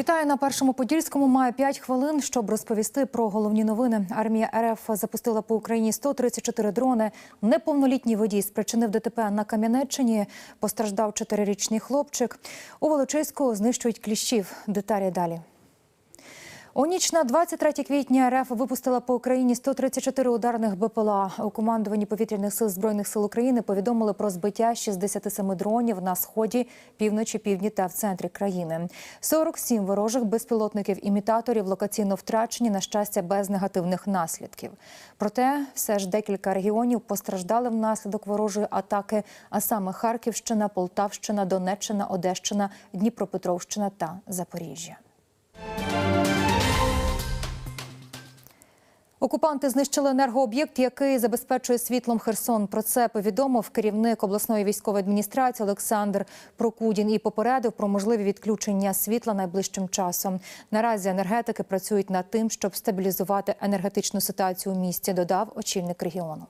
Вітаю на першому подільському. Має 5 хвилин, щоб розповісти про головні новини. Армія РФ запустила по Україні 134 дрони. Неповнолітній водій спричинив ДТП на Кам'янеччині. Постраждав чотирирічний хлопчик. У Волочиську знищують кліщів. Деталі далі. У ніч на 23 квітня РФ випустила по Україні 134 ударних БПЛА. У командуванні повітряних сил збройних сил України повідомили про збиття 67 дронів на сході, півночі, півдні та в центрі країни. 47 ворожих безпілотників-імітаторів локаційно втрачені, на щастя, без негативних наслідків. Проте все ж декілька регіонів постраждали внаслідок ворожої атаки, а саме Харківщина, Полтавщина, Донеччина, Одещина, Дніпропетровщина та Запоріжжя. Окупанти знищили енергооб'єкт, який забезпечує світлом Херсон. Про це повідомив керівник обласної військової адміністрації Олександр Прокудін і попередив про можливі відключення світла найближчим часом. Наразі енергетики працюють над тим, щоб стабілізувати енергетичну ситуацію у місті. Додав очільник регіону.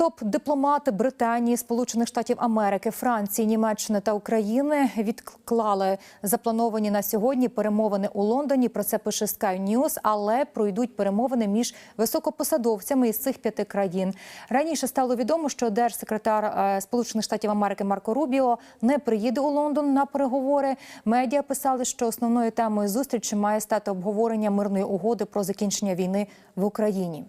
Топ-дипломати Британії, Сполучених Штатів Америки, Франції, Німеччини та України відклали заплановані на сьогодні перемовини у Лондоні. Про це пише Sky News, але пройдуть перемовини між високопосадовцями із цих п'яти країн. Раніше стало відомо, що держсекретар е, Сполучених Штатів Америки Марко Рубіо не приїде у Лондон на переговори. Медіа писали, що основною темою зустрічі має стати обговорення мирної угоди про закінчення війни в Україні.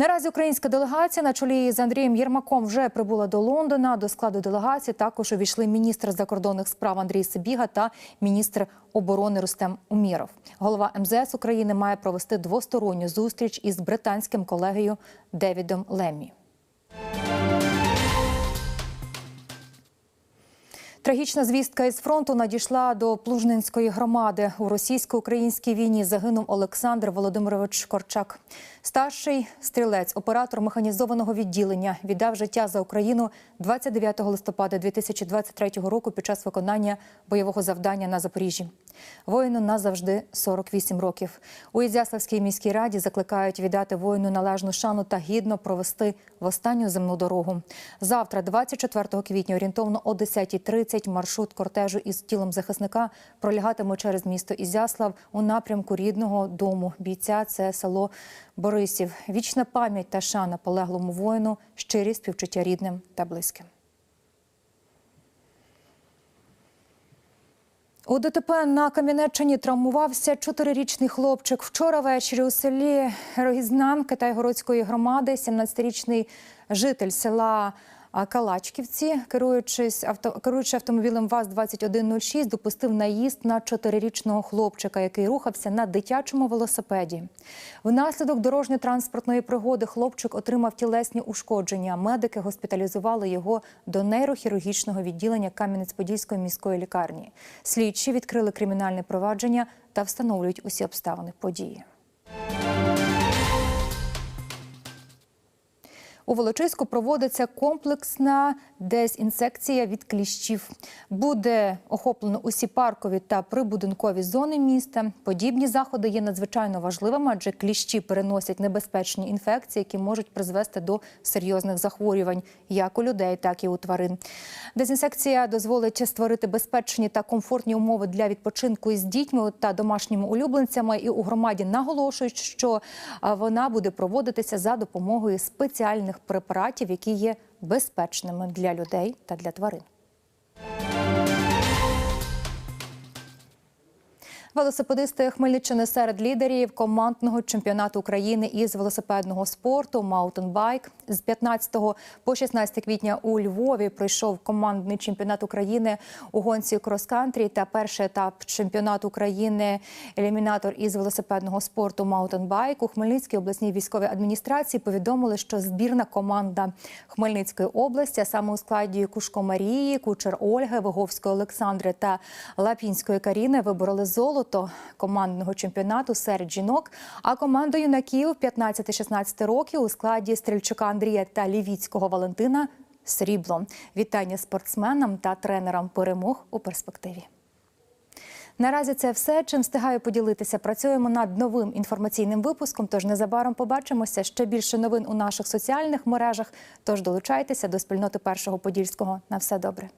Наразі українська делегація на чолі з Андрієм Єрмаком вже прибула до Лондона. До складу делегації також увійшли міністр закордонних справ Андрій Сибіга та міністр оборони Рустем Уміров. Голова МЗС України має провести двосторонню зустріч із британським колегою Девідом Леммі. Трагічна звістка із фронту надійшла до Плужнинської громади. У російсько-українській війні загинув Олександр Володимирович Корчак. Старший стрілець, оператор механізованого відділення, віддав життя за Україну 29 листопада 2023 року під час виконання бойового завдання на Запоріжжі. Воїну назавжди 48 років. У Ізяславській міській раді закликають віддати воїну належну шану та гідно провести в останню земну дорогу. Завтра, 24 квітня, орієнтовно о 10.30 маршрут кортежу із тілом захисника пролягатиме через місто Ізяслав у напрямку рідного дому бійця. Це село Борисів. Вічна пам'ять та шана полеглому воїну, щирі співчуття рідним та близьким. У ДТП на Кам'янеччині травмувався чотирирічний хлопчик. Вчора ввечері у селі Рогізнан Китайгородської громади 17-річний житель села Калачківці, керуючись авто, керуючи автомобілем ВАЗ-2106, допустив наїзд на чотирирічного хлопчика, який рухався на дитячому велосипеді. Внаслідок дорожньо-транспортної пригоди хлопчик отримав тілесні ушкодження. Медики госпіталізували його до нейрохірургічного відділення Кам'янець-Подільської міської лікарні. Слідчі відкрили кримінальне провадження та встановлюють усі обставини події. У Волочиську проводиться комплексна дезінсекція від кліщів. Буде охоплено усі паркові та прибудинкові зони міста. Подібні заходи є надзвичайно важливими, адже кліщі переносять небезпечні інфекції, які можуть призвести до серйозних захворювань як у людей, так і у тварин. Дезінсекція дозволить створити безпечні та комфортні умови для відпочинку із дітьми та домашніми улюбленцями. І у громаді наголошують, що вона буде проводитися за допомогою спеціальних препаратів, які є безпечними для людей та для тварин. Велосипедисти Хмельниччини серед лідерів командного чемпіонату України із велосипедного спорту Маутенбайк з 15 по 16 квітня у Львові пройшов командний чемпіонат України у гонці крос-кантрі та перший етап чемпіонату України елімінатор із велосипедного спорту Маутенбайк у Хмельницькій обласній військовій адміністрації повідомили, що збірна команда Хмельницької області, а саме у складі Кушко Марії, Кучер Ольги, Виговської Олександри та Лапінської Каріни вибороли золото золото командного чемпіонату серед жінок. А команда юнаків 15-16 років у складі Стрільчука Андрія та Лівіцького Валентина срібло. Вітання спортсменам та тренерам перемог у перспективі. Наразі це все. Чим встигаю поділитися. Працюємо над новим інформаційним випуском. Тож незабаром побачимося. Ще більше новин у наших соціальних мережах. Тож долучайтеся до спільноти першого подільського. На все добре.